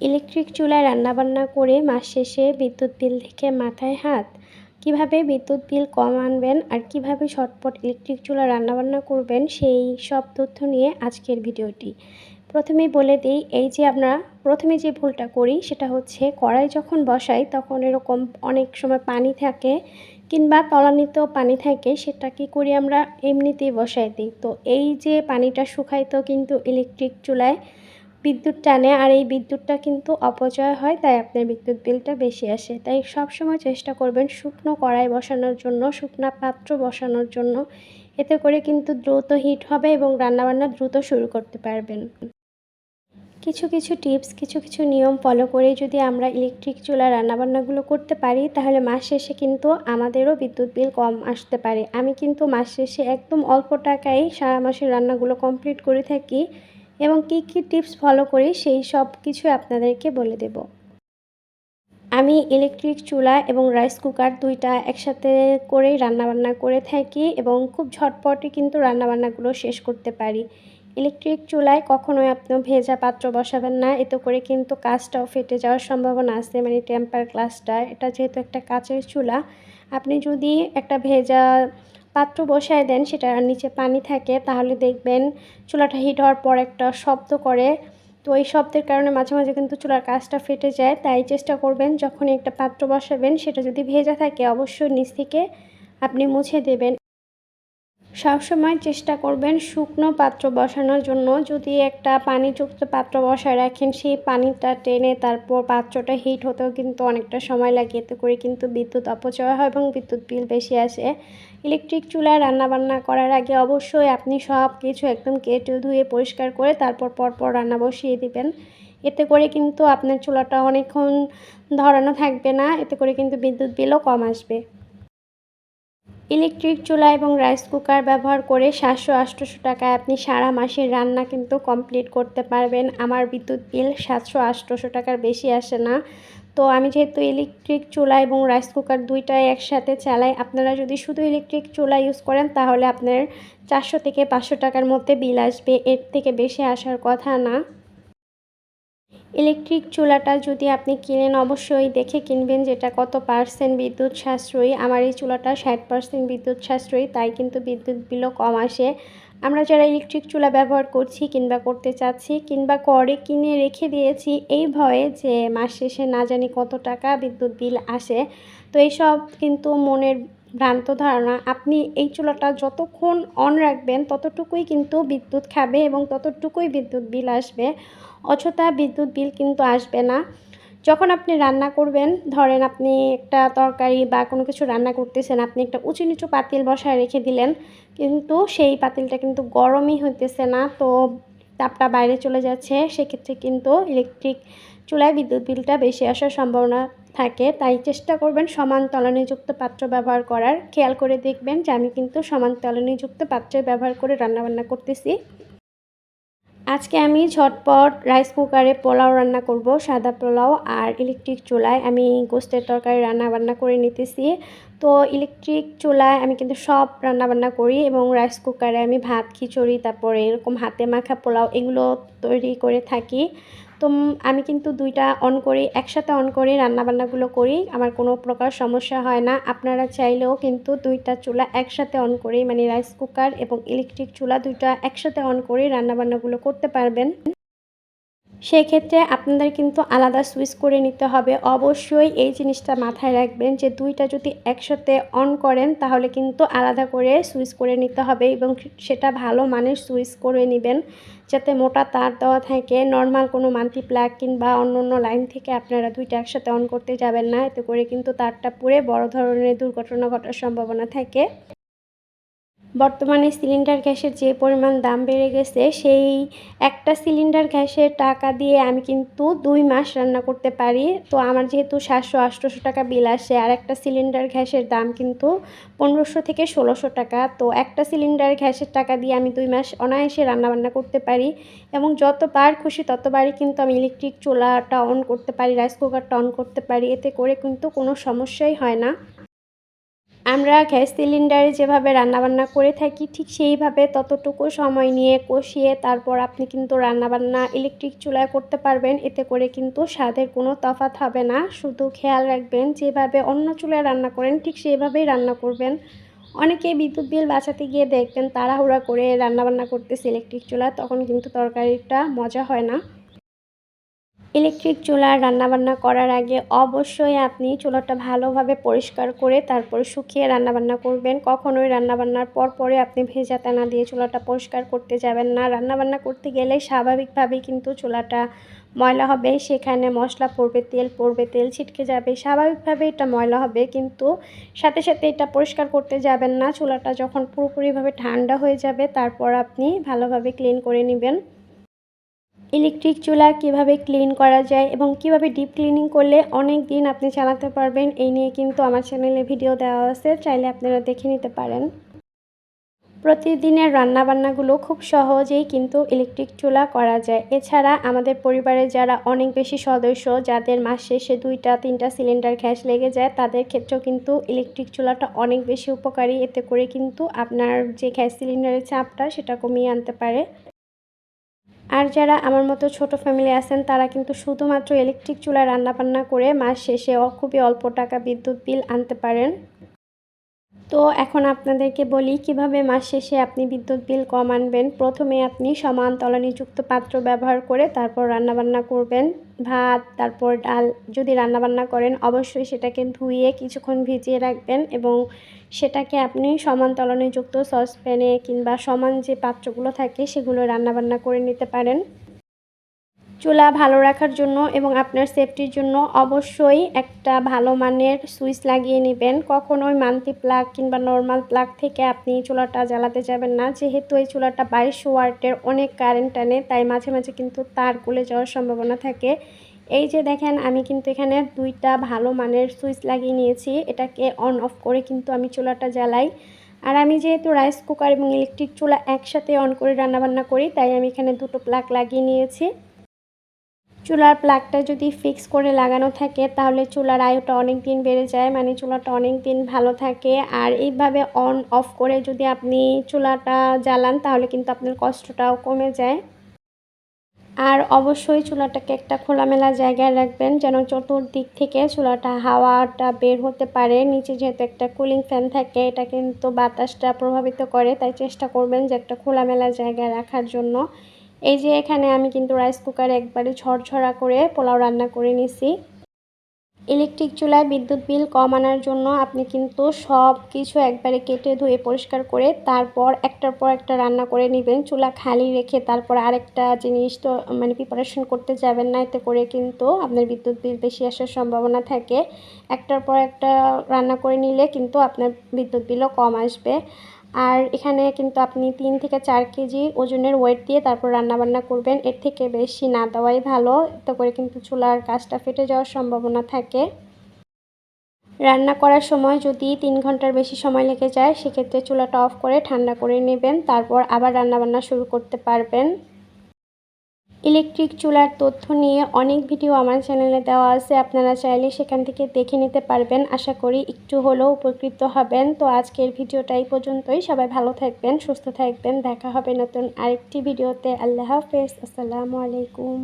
Electric চুলায় রান্নাবান্না করে মাস শেষে বিদ্যুৎ বিল থেকে মাথায় হাত। কীভাবে বিদ্যুৎ বিল কম আনবেন আর কীভাবে ঝটপট ইলেকট্রিক চুলা রান্নাবান্না করবেন, সেই সব তথ্য নিয়ে আজকের ভিডিওটি। প্রথমেই বলে দিই, এই যে আমরা প্রথমে যে ভুলটা করি সেটা হচ্ছে কড়াই যখন বসাই তখন এরকম অনেক সময় পানি থাকে কিংবা তলানিতেও পানি থাকে, সেটা কি করি আমরা এমনিতেই বসাই দিই। তো এই যে পানিটা শুকাইতো কিন্তু ইলেকট্রিক চুলায় বিদ্যুৎ টানে আর এই বিদ্যুৎটা কিন্তু অপচয় হয়, তাই আপনার বিদ্যুৎ বিলটা বেশি আসে। তাই সবসময় চেষ্টা করবেন শুকনো কড়াই বসানোর জন্য, শুকনা পাত্র বসানোর জন্য। এতে করে কিন্তু দ্রুত হিট হবে এবং রান্নাবান্না দ্রুত শুরু করতে পারবেন। কিছু কিছু টিপস, কিছু কিছু নিয়ম ফলো করে যদি আমরা ইলেকট্রিক চুলা রান্নাবান্নাগুলো করতে পারি, তাহলে মাস শেষে কিন্তু আমাদেরও বিদ্যুৎ বিল কম আসতে পারে। আমি কিন্তু মাস শেষে একদম অল্প টাকায় সারা মাসের রান্নাগুলো কমপ্লিট করে থাকি। এবং কী কী টিপস ফলো করি সেই সব কিছু আপনাদেরকে বলে দেব। আমি ইলেকট্রিক চুলা এবং রাইস কুকার দুইটা একসাথে করেই রান্নাবান্না করে থাকি এবং খুব ঝটপটে কিন্তু রান্নাবান্নাগুলো শেষ করতে পারি। ইলেকট্রিক চুলায় কখনোই আপনি ভেজা পাত্র বসাবেন না, এতে করে কিন্তু কাজটাও ফেটে যাওয়ার সম্ভাবনা আছে মানে টেম্পার গ্লাসটা এটা যেহেতু একটা কাচের চুলা, আপনি যদি একটা ভেজা পাত্র বসায় দেন সেটার নিচে পানি থাকে, তাহলে দেখবেন চুলাটা হিট হওয়ার পর একটা শব্দ করে। তো এই শব্দের কারণে মাঝে মাঝে কিন্তু চুলার কাজটা ফেটে যায়। তাই চেষ্টা করবেন, যখনই একটা পাত্র বসাবেন, সেটা যদি ভেজা থাকে, অবশ্যই নিচ থেকে আপনি মুছে দেবেন। সবসময় চেষ্টা করবেন শুকনো পাত্র বসানোর জন্য। যদি একটা পানিযুক্ত পাত্র বসায় রাখেন, সেই পানিটা টেনে তারপর পাত্রটা হিট হতেও কিন্তু অনেকটা সময় লাগে। এতে করে কিন্তু বিদ্যুৎ অপচয় হয় এবং বিদ্যুৎ বিল বেশি আসে। ইলেকট্রিক চুলায় রান্নাবান্না করার আগে অবশ্যই আপনি সব কিছু একদম কেটে ধুয়ে পরিষ্কার করে তারপর পরপর রান্না বসিয়ে দিবেন। এতে করে কিন্তু আপনার চুলাটা অনেকক্ষণ ধরানো থাকবে না। এতে করে কিন্তু বিদ্যুৎ বিলও কম আসবে। ইলেকট্রিক চুলা এবং রাইস কুকার ব্যবহার করে সাতশো আটশোশো টাকায় আপনি সারা মাসের রান্না কিন্তু কমপ্লিট করতে পারবেন। আমার বিদ্যুৎ বিল সাতশো আটশোশো টাকার বেশি আসে না। তো আমি যেহেতু ইলেকট্রিক চুলা এবং রাইস কুকার দুইটাই একসাথে চালাই, আপনারা যদি শুধু ইলেকট্রিক চুলা ইউজ করেন, তাহলে আপনার চারশো থেকে পাঁচশো টাকার মধ্যে বিল আসবে। এর থেকে বেশি আসার কথা না। ইলেকট্রিক চুলাটা যদি আপনি কিনেন, অবশ্যই দেখে কিনবেন যেটা কত পার্সেন্ট বিদ্যুৎ সাশ্রয়ী। আমার এই চুলাটা ষাট পার্সেন্ট বিদ্যুৎ সাশ্রয়ী, তাই কিন্তু বিদ্যুৎ বিলও কম আসে। আমরা যারা ইলেকট্রিক চুলা ব্যবহার করছি কিংবা করতে চাচ্ছি কিংবা করে কিনে রেখে দিয়েছি, এই ভয়ে যে মাস শেষে না জানি কত টাকা বিদ্যুৎ বিল আসে। তো এইসব কিন্তু মনের ভ্রান্ত ধারণা, আপনি এই চুলাটা যতক্ষণ অন রাখবেন, ততটুকুই কিন্তু বিদ্যুৎ খাবে এবং ততটুকুই বিদ্যুৎ বিল আসবে। অযথা বিদ্যুৎ বিল কিন্তু আসবে না। যখন আপনি রান্না করবেন, ধরেন আপনি একটা তরকারি বা কোনো কিছু রান্না করতেছেন, আপনি একটা উঁচু নিচু পাতিল বসায় রেখে দিলেন, কিন্তু সেই পাতিলটা কিন্তু গরমই হইতেছে না, তো তাপটা বাইরে চলে যাচ্ছে। সেক্ষেত্রে কিন্তু ইলেকট্রিক চুলায় বিদ্যুৎ বিলটা বেশি আসার সম্ভাবনা থাকে, তাই চেষ্টা করবেন সমান তলানিযুক্ত পাত্র ব্যবহার করার। খেয়াল করে দেখবেন যে আমি কিন্তু সমান তলানিযুক্ত পাত্রে ব্যবহার করে রান্নাবান্না করতেছি। আজকে আমি ঝটপট রাইস কুকারে পোলাও রান্না করব, সাদা পোলাও আর ইলেকট্রিক চুলায়। আমি গোস্তের তরকারি রান্না বান্না করে নিতেছি। তো ইলেকট্রিক চুলায় আমি কিন্তু সব রান্না বান্না করি এবং রাইস কুকারে আমি ভাত, খিচুড়ি, তারপরে এরকম হাতে মাখা পোলাও এগুলো তৈরি করে থাকি। তো আমি কিন্তু দুইটা অন করি, একসাথে অন করি, রান্নাবান্নাগুলো করি, আমার কোনো প্রকার সমস্যা হয় না। আপনারা চাইলেও কিন্তু দুইটা চুলা একসাথে অন করে মানে রাইস কুকার এবং ইলেকট্রিক চুলা দুইটা একসাথে অন করে রান্নাবান্নাগুলো করতে পারবেন। সেক্ষেত্রে আপনাদের কিন্তু আলাদা সুইচ করে নিতে হবে। অবশ্যই এই জিনিসটা মাথায় রাখবেন যে দুইটা যদি একসাথে অন করেন, তাহলে কিন্তু আলাদা করে সুইচ করে নিতে হবে এবং সেটা ভালো মানের সুইচ করে নেবেন। যাতে মোটা তার দেওয়া থাকে নর্মাল কোনো মান্থলি প্লাগ কিংবা অন্য অন্য লাইন থেকে আপনারা দুইটা একসাথে অন করতে যাবেন না। এতে করে কিন্তু তারটা পুড়ে বড় ধরনের দুর্ঘটনা ঘটার সম্ভাবনা থাকে। বর্তমানে সিলিন্ডার গ্যাসের যে পরিমাণ দাম বেড়ে গেছে, সেই একটা সিলিন্ডার গ্যাসের টাকা দিয়ে আমি কিন্তু দুই মাস রান্না করতে পারি। তো আমার যেহেতু সাতশো আটশোশো টাকা বিল আসে, আর একটা সিলিন্ডার গ্যাসের দাম কিন্তু পনেরোশো থেকে ষোলোশো টাকা। তো একটা সিলিন্ডার গ্যাসের টাকা দিয়ে আমি দুই মাস অনায়াসে রান্নাবান্না করতে পারি এবং যতবার খুশি ততবারই কিন্তু আমি ইলেকট্রিক চুলাটা অন করতে পারি, রাইস কুকারটা অন করতে পারি। এতে করে কিন্তু কোনো সমস্যাই হয় না। আমরা গ্যাস সিলিন্ডারে যেভাবে রান্নাবান্না করে থাকি, ঠিক সেইভাবে ততটুকু সময় নিয়ে কষিয়ে তারপর আপনি কিন্তু রান্নাবান্না ইলেকট্রিক চুলায় করতে পারবেন। এতে করে কিন্তু স্বাদের কোনো তফাৎ হবে না। শুধু খেয়াল রাখবেন, যেভাবে অন্য চুলায় রান্না করেন, ঠিক সেইভাবেই রান্না করবেন। অনেকে বিদ্যুৎ বিল বাঁচাতে গিয়ে দেখবেন, তাড়াহুড়া করে রান্নাবান্না করতেছে ইলেকট্রিক চুলা, তখন কিন্তু তরকারিটা মজা হয় না। ইলেকট্রিক চুলার রান্নাবান্না করার আগে অবশ্যই আপনি চুলাটা ভালোভাবে পরিষ্কার করে তারপর শুকিয়ে রান্নাবান্না করবেন। কখনোই রান্নাবান্নার পর পরে আপনি ভেজা তেনা দিয়ে চুলাটা পরিষ্কার করতে যাবেন না। রান্নাবান্না করতে গেলে স্বাভাবিকভাবেই কিন্তু চুলাটা ময়লা হবে, সেখানে মশলা পড়বে, তেল পড়বে, তেল ছিটকে যাবে, স্বাভাবিকভাবে এটা ময়লা হবে। কিন্তু সাথে সাথে এটা পরিষ্কার করতে যাবেন না। চুলাটা যখন পুরোপুরিভাবে ঠান্ডা হয়ে যাবে, তারপর আপনি ভালোভাবে ক্লিন করে নেবেন। ইলেকট্রিক চুলা কীভাবে ক্লিন করা যায় এবং কীভাবে ডিপ ক্লিনিং করলে অনেক দিন আপনি চালাতে পারবেন, এই নিয়ে কিন্তু আমার চ্যানেলে ভিডিও দেওয়া আছে, চাইলে আপনারা দেখে নিতে পারেন। প্রতিদিনের রান্নাবান্নাগুলো খুব সহজেই কিন্তু ইলেকট্রিক চুলা করা যায়। এছাড়া আমাদের পরিবারে যারা অনেক বেশি সদস্য, যাদের মাস শেষে দুইটা, তিনটা সিলিন্ডার গ্যাস লেগে যায়, তাদের ক্ষেত্রেও কিন্তু ইলেকট্রিক চুলাটা অনেক বেশি উপকারী। এতে করে কিন্তু আপনার যে গ্যাস সিলিন্ডারের চাপটা সেটা কমিয়ে আনতে পারে। আর যারা আমার মতো ছোট ফ্যামিলি আছেন, তারা কিন্তু শুধুমাত্র ইলেকট্রিক চুলায় রান্নাবান্না করে মাস শেষে খুবই অল্প টাকা বিদ্যুৎ বিল আনতে পারেন। তো এখন আপনাদেরকে বলি কীভাবে মাস শেষে আপনি বিদ্যুৎ বিল কম আনবেন। প্রথমে আপনি সমান তলানিযুক্ত পাত্র ব্যবহার করে তারপর রান্নাবান্না করবেন। ভাত, তারপর ডাল যদি রান্নাবান্না করেন, অবশ্যই সেটাকে ধুয়ে কিছুক্ষণ ভিজিয়ে রাখবেন এবং সেটাকে আপনি সমান তলানিযুক্ত সসপ্যানে কিংবা সমান যে পাত্রগুলো থাকে সেগুলো রান্নাবান্না করে নিতে পারেন। চুলা ভালো রাখার জন্য এবং আপনার সেফটির জন্য অবশ্যই একটা ভালো মানের সুইচ লাগিয়ে নেবেন। কখনোই মান্থলি প্লাগ কিংবা নর্মাল প্লাগ থেকে আপনি চুলাটা জ্বালাতে যাবেন না। যেহেতু এই চুলাটা বাইশ ওয়ার্টের অনেক কারেন্ট আনে, তাই মাঝে মাঝে কিন্তু তার গলে যাওয়ার সম্ভাবনা থাকে। এই যে দেখেন, আমি কিন্তু এখানে দুইটা ভালো মানের সুইচ লাগিয়ে নিয়েছি। এটাকে অন অফ করে কিন্তু আমি চুলাটা জ্বালাই। আর আমি যেহেতু রাইস কুকার এবং ইলেকট্রিক চুলা একসাথে অন করে রান্নাবান্না করি, তাই আমি এখানে দুটো প্লাগ লাগিয়ে নিয়েছি। চুলার প্লাগটা যদি ফিক্স করে লাগানো থাকে, তাহলে চুলার আয়ুটা অনেক দিন বেড়ে যায় মানে চুলাটা অনেক দিন ভালো থাকে। আর এইভাবে অন অফ করে যদি আপনি চুলাটা জ্বালান, তাহলে কিন্তু আপনার কষ্টটাও কমে যায়। আর অবশ্যই চুলাটাকে একটা খোলামেলা জায়গায় রাখবেন, যেন চতুর্দিক থেকে চুলাটা হাওয়াটা বের হতে পারে। নিচে যেহেতু একটা কুলিং ফ্যান থাকে, এটা কিন্তু বাতাসটা প্রভাবিত করে, তাই চেষ্টা করবেন যে একটা খোলামেলা জায়গায় রাখার জন্য। এই যে এখানে আমি কিন্তু রাইস কুকারে একবারে ঝরঝরা করে পোলাও রান্না করে নিছি। ইলেকট্রিক চুলায় বিদ্যুৎ বিল কম আনার জন্য আপনি কিন্তু সব কিছু একবারে কেটে ধুয়ে পরিষ্কার করে তারপর একটার পর একটা রান্না করে নেবেন। চুলা খালি রেখে তারপর আরেকটা জিনিস তো মানে প্রিপারেশন করতে যাবেন না, এতে করে কিন্তু আপনার বিদ্যুৎ বিল বেশি আসার সম্ভাবনা থাকে। একটার পর একটা রান্না করে নিলে কিন্তু আপনার বিদ্যুৎ বিলও কম আসবে। আর এখানে কিন্তু আপনি তিন থেকে চার কেজি ওজনের ওয়েট দিয়ে তারপর রান্নাবান্না করবেন। এর থেকে বেশি না দেওয়াই ভালো। এতে করে কিন্তু চুলার কাজটা ফেটে যাওয়ার সম্ভাবনা থাকে। রান্না করার সময় যদি তিন ঘণ্টার বেশি সময় লেগে যায়, সেক্ষেত্রে চুলাটা অফ করে ঠান্ডা করে নেবেন। তারপর আবার রান্নাবান্না শুরু করতে পারবেন। ইলেকট্রিক চুলার তথ্য নিয়ে অনেক ভিডিও আমার চ্যানেলে দেওয়া আছে। আপনারা চাইলে সেখান থেকে দেখে নিতে পারবেন। আশা করি একটু হলেও উপকৃত হবেন। তো আজকের ভিডিওটাই পর্যন্তই। সবাই ভালো থাকবেন, সুস্থ থাকবেন। দেখা হবে নতুন আরেকটি ভিডিওতে। আল্লাহ হাফেজ। আসসালামু আলাইকুম।